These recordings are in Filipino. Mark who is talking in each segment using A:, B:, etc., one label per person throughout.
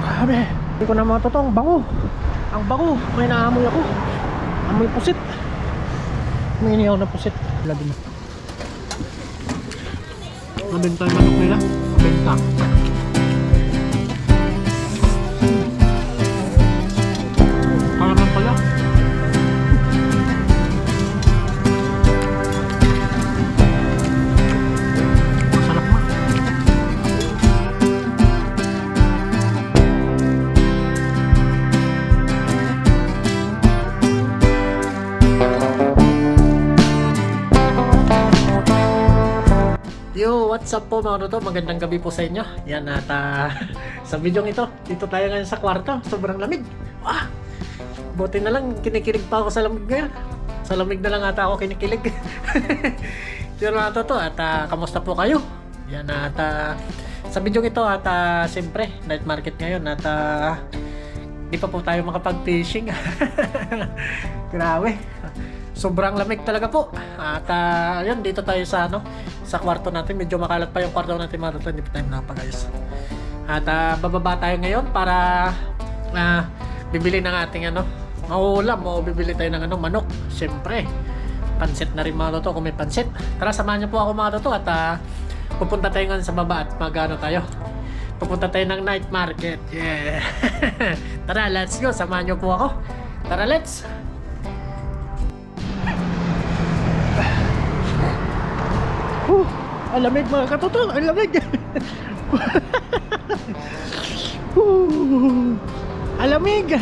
A: Grabe. Hindi ko na. Ang bango. Ang bango. May naamoy ako. Amoy pusit. May inihaw na pusit. Labi na. Mabenta yung manok nila. Mabenta. Kalaman what's up po mga toto? Magandang gabi po sa inyo. Yan at ah, sa video ito, dito tayo ngayon sa kwarto. Sobrang lamig. Ah, buti na lang kinikilig pa ako sa lamig ngayon. Sa lamig na lang ata ako kinikilig. Pero mga toto, at ah, kamusta po kayo? Yan at ah, sa video ito at ah, siyempre, night market ngayon at ah, di pa po tayo makapag-fishing. Grabe. Sobrang lamig talaga po. At ah, yun, dito tayo sa ano, sa kwarto natin. Medyo makalat pa yung kwarto natin mga toto. Hindi pa tayo nakapag-ayos. At ah, bababa tayo ngayon para ah, bibili ng ating ano, mauulam o bibili tayo ng ano, manok. Siyempre, pansit na rin mga toto kung may pansit. Tara, samahan niyo po ako mga toto at ah, pupunta tayo ngayon sa baba at mag-ano tayo. Pupunta tayo ng night market. Yeah. Tara, let's go. Samahan niyo po ako. Tara, let's. Huh, ang lamig mga katoto, ang lamig. Huh, ang lamig.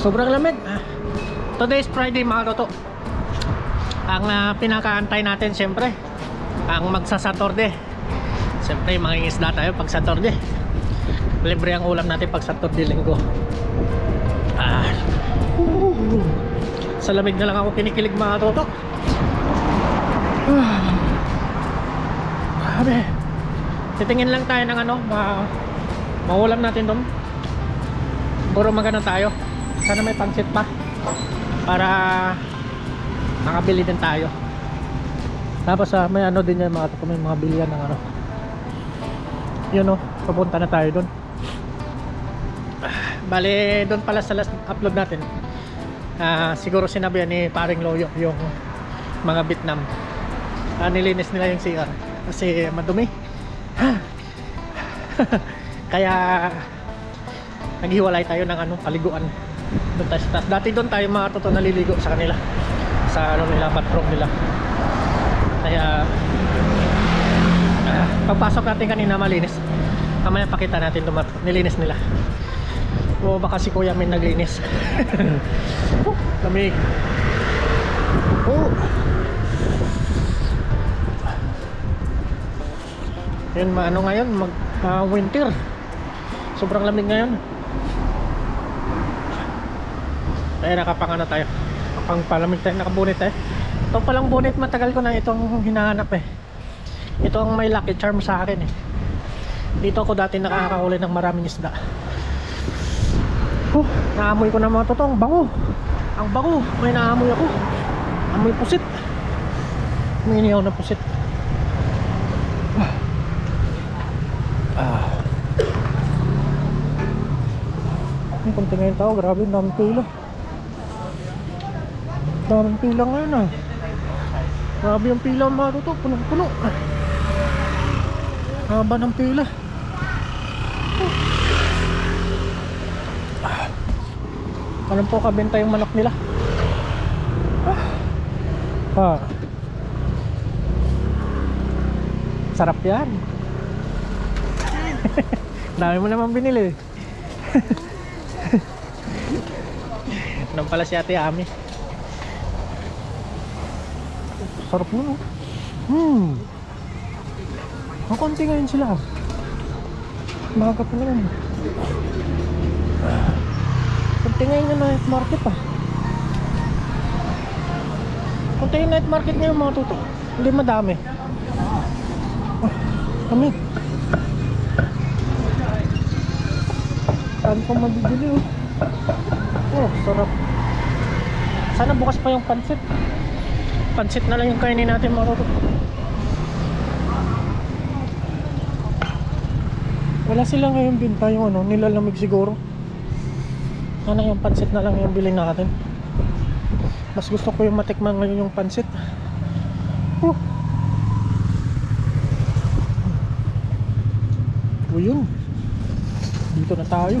A: Sobrang lamig. Today is Friday mga toto. Ang ah, pinakaantay natin siyempre, ang magsa-Saturday. Siyempre, mangingisda tayo pag Saturday. Libre ang ulam natin pag Saturday linggo. Ah. Huh. Sa lamig na lang ako kinikilig mga toto. Grabe. Titingin lang tayo ng ano, ma maulam natin doon. Puro magana tayo. Sana may pangsit pa. Para makabili din tayo. Tapos ah, may ano din yan mga to, may mga bilihan ng ano. Yun oh, papunta na tayo doon. Bale, doon pala sa last upload natin. Ah, siguro sinabi ni paring Loyo yung mga Vietnam. Ah, nilinis nila yung CR kasi madumi. Kaya naghiwalay tayo ng ano, paliguan. Doon tayo sa. Dati doon tayo mga totoo naliligo sa kanila. Sa ano nila, bathroom nila. Kaya ah, pagpasok natin kanina malinis. Kamaya pakita natin dumat nilinis nila. O baka si Kuya Min naglinis. oh, lamig. Oh. Yun, ma- ano ngayon, mag ah, winter. Sobrang lamig ngayon. Kaya nakapangano tayo. Pang palamig tayo, nakabunit tayo. Ito palang bonnet, matagal ko na itong hinahanap eh. Ito ang may lucky charm sa akin eh. Dito ako dati nakakahuli ng maraming isda. Huh, naamoy ko na mga totoo, ang bango. Ang bango, may naamoy ako. Amoy pusit. May inihaw na pusit. Ang kunti ngayon tao, grabe, daming pila. Daming pila ngayon ah. Grabe yung pila mga totoo, punong-puno. Haba ng pila. Ano po kabenta yung manok nila? Ah. Ah. Sarap yan. Dami mo naman binili. Nang pala si Ate Ami. Sarap nun. oh. Hmm. Ang konti ngayon sila. Maga pa naman. Konti ngayon yung night market ah. Konti yung night market ngayon mga tuto. Hindi madami. Ah, kami. Saan pa mabibili oh? Oh, sarap. Sana bukas pa yung pansit. Pansit na lang yung kainin natin mga tuto. Wala sila ngayon binta yung ano, nilalamig siguro. Ano yung pansit na lang yung bilhin natin. Mas gusto ko yung matikman ngayon yung pansit. Oh. O yun. Dito na tayo.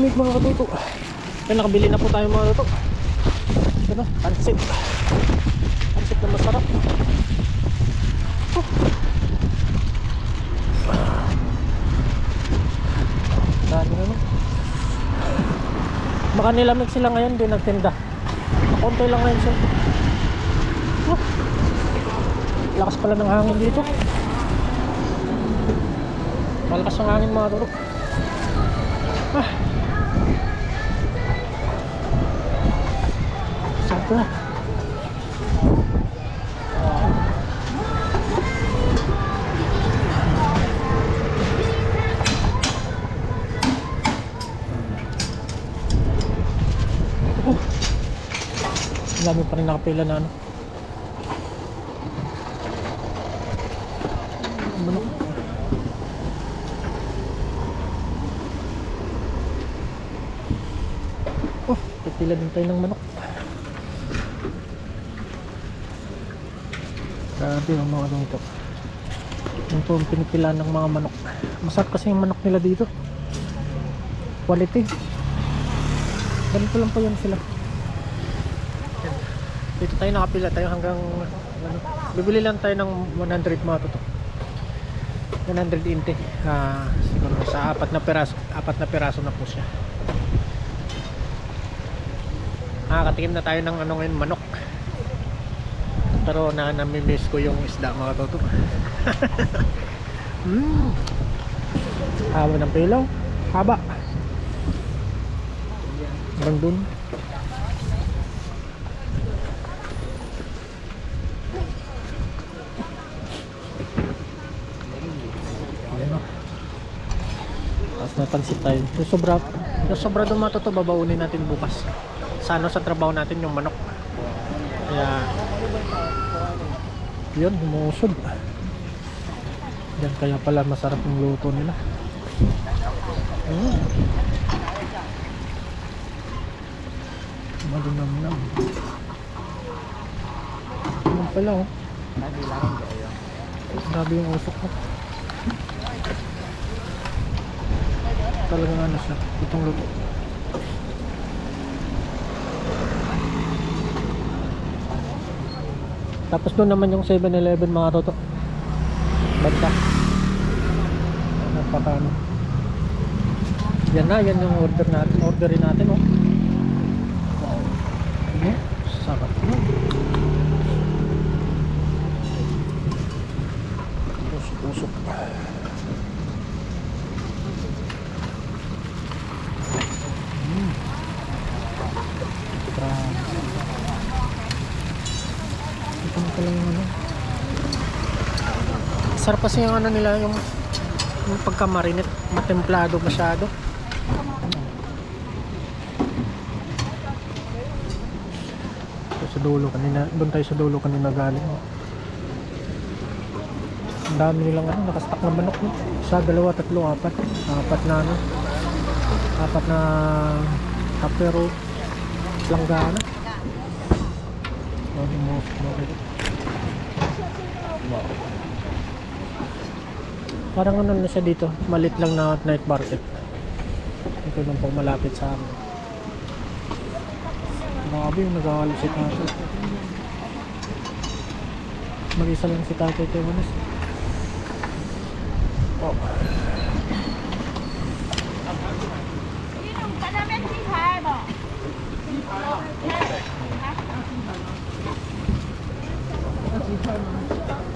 A: Oh, yung lamig mga katuto. Ay, nakabili na po tayo mga katuto. Ano? Pansit. Pansit na masarap. Oh. Dami naman. Baka nilamig sila ngayon, di nagtinda. Konti lang ngayon sila. Oh. Lakas pala ng hangin dito. Malakas ang hangin mga turo. Ang dami pa rin nakapila na ano. Manok. Oh, pipila din tayo ng manok. Grabe yung mga dito. Yung po ang pinipila ng mga manok. Masarap kasi yung manok nila dito. Quality. Ganito lang po yan sila. Dito tayo nakapila tayo hanggang ano, bibili lang tayo ng 100 mga to. 120 ah siguro sa apat na piraso apat na piraso na po siya nakakatikim na tayo ng ano ngayon manok pero na namimiss ko yung isda mga toto mm. haba ng pilaw haba hanggang dun Ayan o. Tapos napansit tayo. Yung sobra, yung sobra dumato to, babaunin natin bukas. Sa ano sa trabaho natin yung manok. Kaya, yun, humusod. Yan, kaya pala masarap yung luto nila. Mm. Malinamnam. Ano pala oh. Grabe yung usok mo. Talagang ano siya, itong luto. Tapos doon naman yung 7-Eleven mga toto. Banda. Napaka ano. Yan na, yan yung order natin. Orderin natin oh. Ano? Sarap mo. Usok-usok. Mm. Grabe. Ito na pala yung ano. Sarap kasi yung ano nila, yung, yung pagkamarinate, matemplado masyado. Ito sa dulo kanina, doon tayo sa dulo kanina galing. oh. Ang dami nilang ano, nakastock na manok. No? Isa, dalawa, tatlo, apat. Apat na ano. Apat na apero langgana. Parang ano na siya dito, malit lang na night market. Ito lang po malapit sa amin. Grabe yung nag-aalis si tatay. Mag-isa lang si tatay kay Manis. Oh.
B: 在那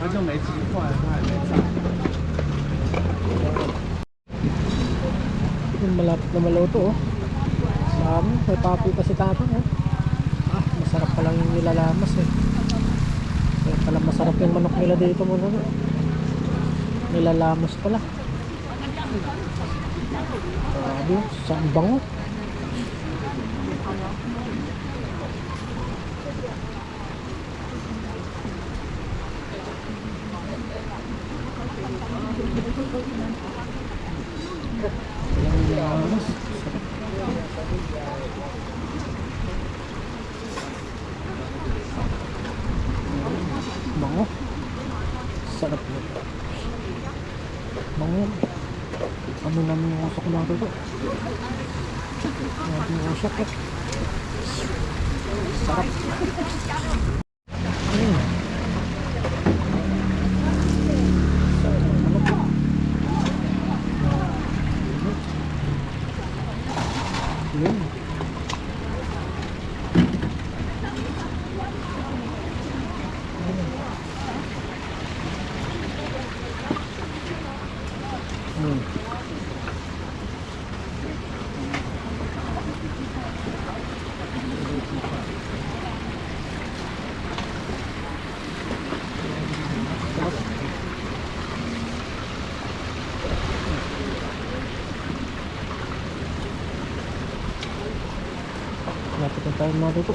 C: 他就没鸡块，他还没炸。
A: Yung malapit na maluto oh. Dami, may papoy pa si tatang oh. Ah, masarap pa lang yung nilalamas eh. Kaya pala masarap yung manok nila dito mo na. Nilalamas pala. Grabe, oh, saan bango? Lapit na tayo mga tuto.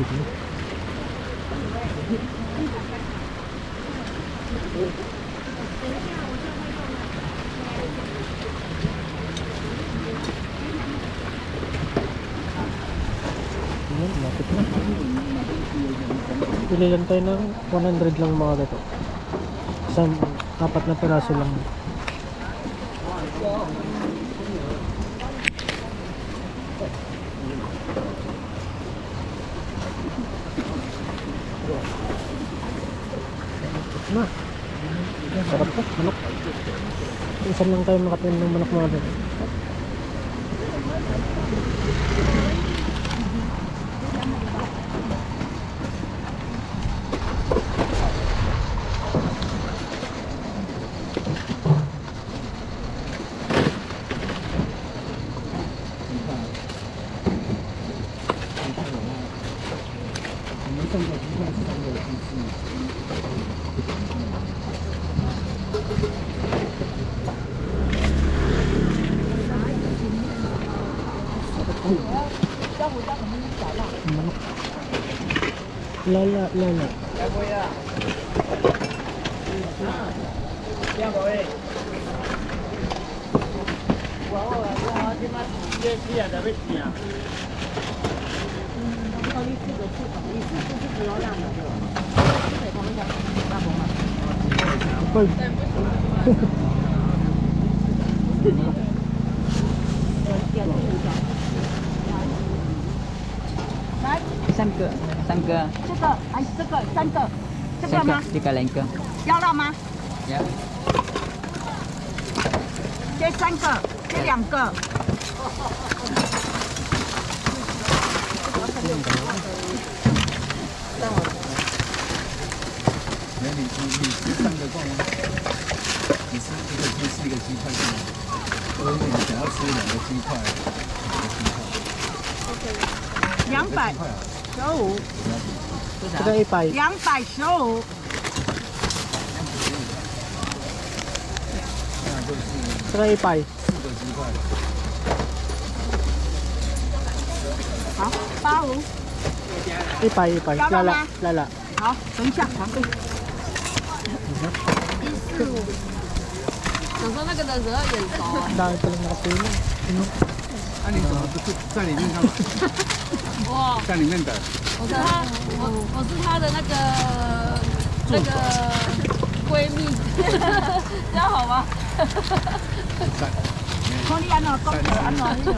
A: Dito na. Ayan, lapit na. Pili lang tayo ng 100 lang mga tuto. Isang apat na piraso lang. na. Sarap to, manok. Minsan lang tayo makatinim ng manok mga 来了来了。来过呀。两百位。我我我他妈这这样的不行啊。嗯，我到
B: 你这个去，你是不是不要让的？对，我们家大伯嘛。
A: 会。
D: 三个，三个，
B: 这个哎，这个三个，这个
D: 三
B: 吗？
D: 个，这个两个，
B: 要辣吗？
D: 呀，
B: 这三个，这两个。
E: 那你你你吃三个够吗？你吃一个鸡翅一个鸡块是吗？我以为你想要吃两个鸡块，两个鸡块，
B: 两百 show,
A: Ito
B: ay
E: pay. Yang paisok.
A: Ito
F: ay pay. Cái
A: tờ giấy điện thoại. Đang
C: từng cái này đi ra. 哇，在里面等。
F: 我是他，我我是他的那个那个闺蜜，这样好吗？
B: 在。你安？安？
F: 不知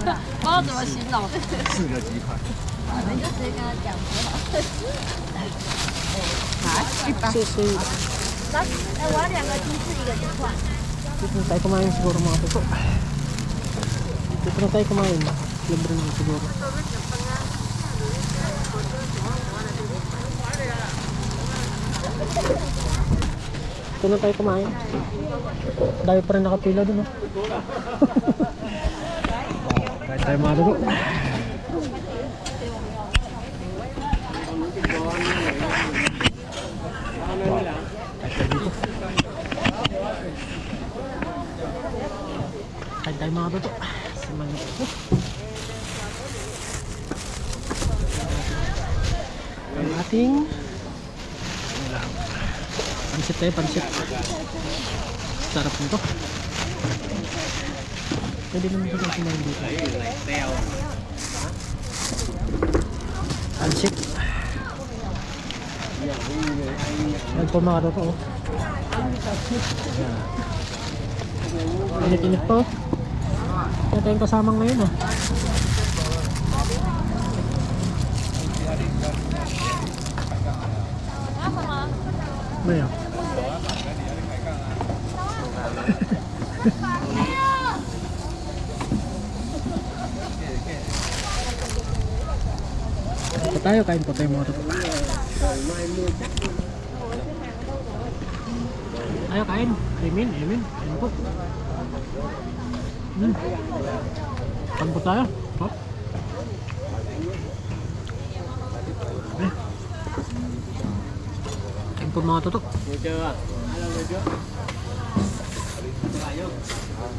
F: 道怎么形容。
C: 四个几块。
A: 我们就直接跟他讲就好。啊，一百。谢谢。来，来，
B: 我两个鸡翅，一个鸡块。
A: Itu saya kemarin sebelum na tayo kumain. Dahil pa rin nakapila dun. Oh. Kain tayo mga tuto. Kain tayo mga tuto. Sa mga tuto. Ang ating pansit tayo, pansit. Sarap nito. Pwede naman ito kasi kumain dito. Pansit. Yan po mga tuto. oh. Init-init po. Kaya tayong kasama ngayon ah. Maya. Tayo, kain po tayo mga. Tayo kain. Amin, amin. Kain po. Hmm. Kain po tayo. Hop. Eh. Kain po mga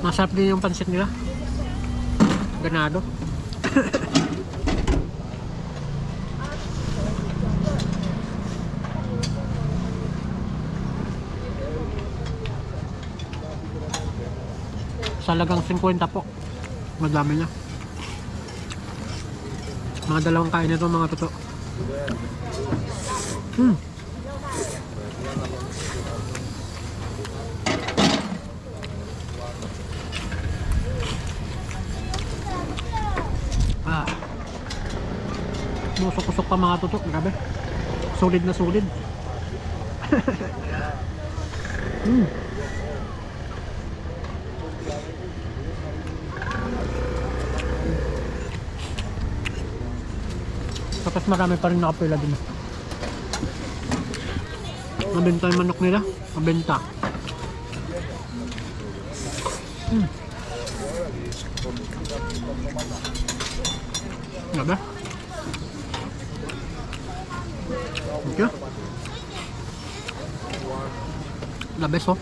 A: Masarap din yung pansit nila. Ganado. Salagang 50 po. Madami na. Mga dalawang kain nito mga totoo. Hmm. Ah. Musok-usok pa mga tutok, grabe. Solid na solid. hmm. Tapos marami pa rin nakapila din. Mabenta yung manok nila. Mabenta. Hmm. The best oh.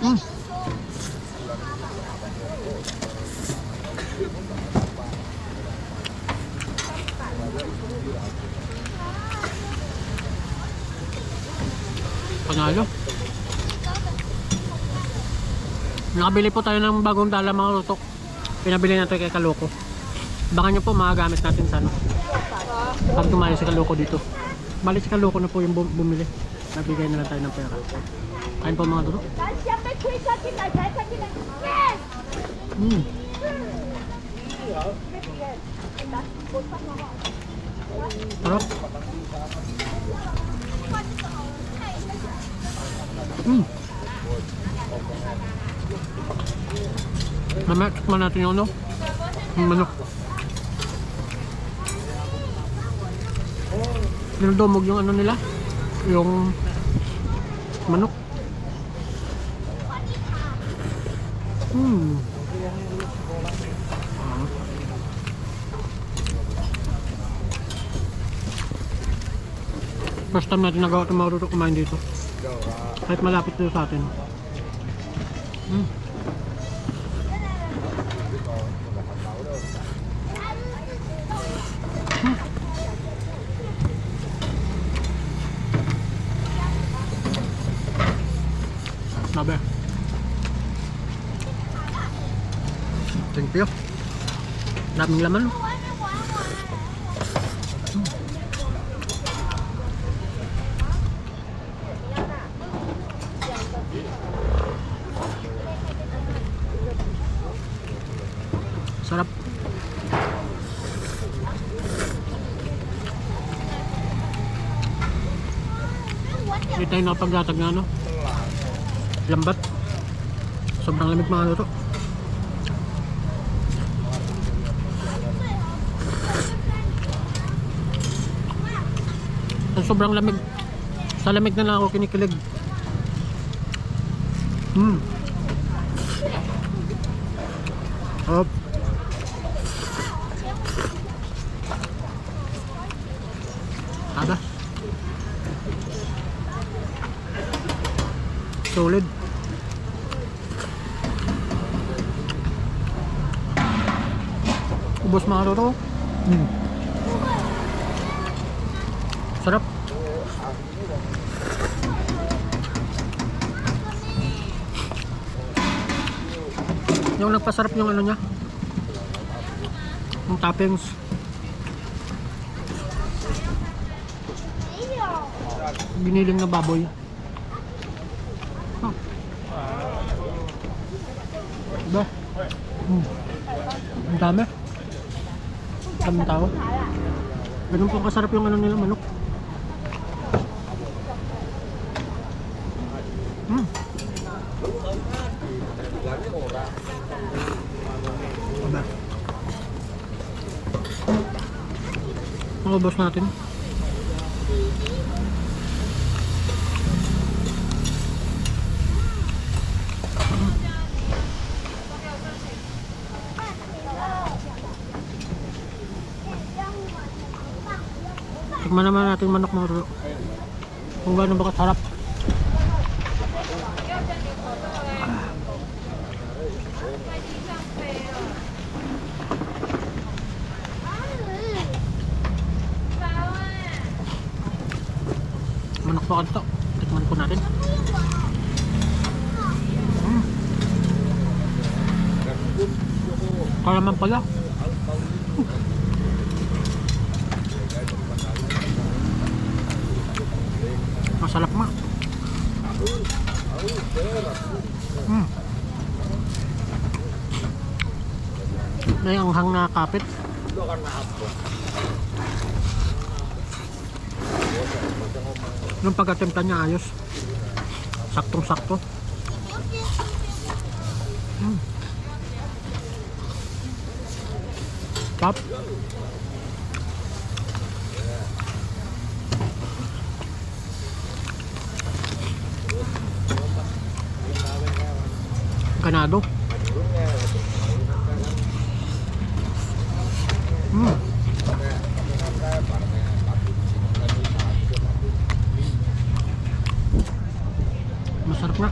A: Mm. Panalo. Nakabili po tayo ng bagong dala mga lutok. Pinabili natin kay Kaloko. Baka nyo po magagamit natin sa ano. Pag tumali si Kaloko dito. Bali si Kaloko na po yung bum- bumili nagbigay na lang tayo ng pera. Kain pa mga
G: dulo?
A: Mm. Sarap. Mm. Mamaya, tikman natin yung ano? Yung manok. Nildomog yung ano nila? Yung manok. Hmm. First time natin nagawa itong marunong kumain dito. Kahit malapit dito sa atin. Hmm. Sabi. Thank you. Daming laman. Sarap. Hindi tayo nakapaglatag na ano. Lambat. Sobrang lamig mga luto. Sa sobrang lamig. Sa lamig na lang ako kinikilig. Hmm. Up. Ada. Solid. Ubos mga toto. Hmm. Sarap. Yung nagpasarap yung ano niya. Yung toppings. Biniling na baboy. Ba? Hmm. Ang dami. Daming tao. Ganun po kasarap yung ano nila manok. Boss natin. Tikman naman natin manok mga tulo. Kung gano'n ba kasarap. Pala. Masarap ma. Mm. May anghang na kapit. Yung pagkatimpla niya ayos. Saktong sakto. Tap. Ganado. Mm. Masarap nga.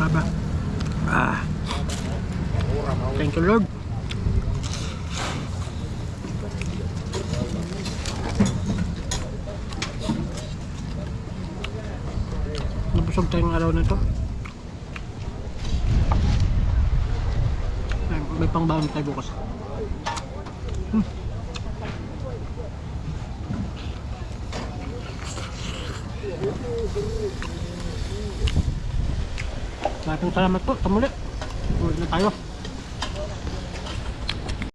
A: Aba. Ah. Thank you, Lord. Nabusog tayong araw na to. Ay, May pangbaon tayo bukas. Hmm. Maraming salamat po. Tayo.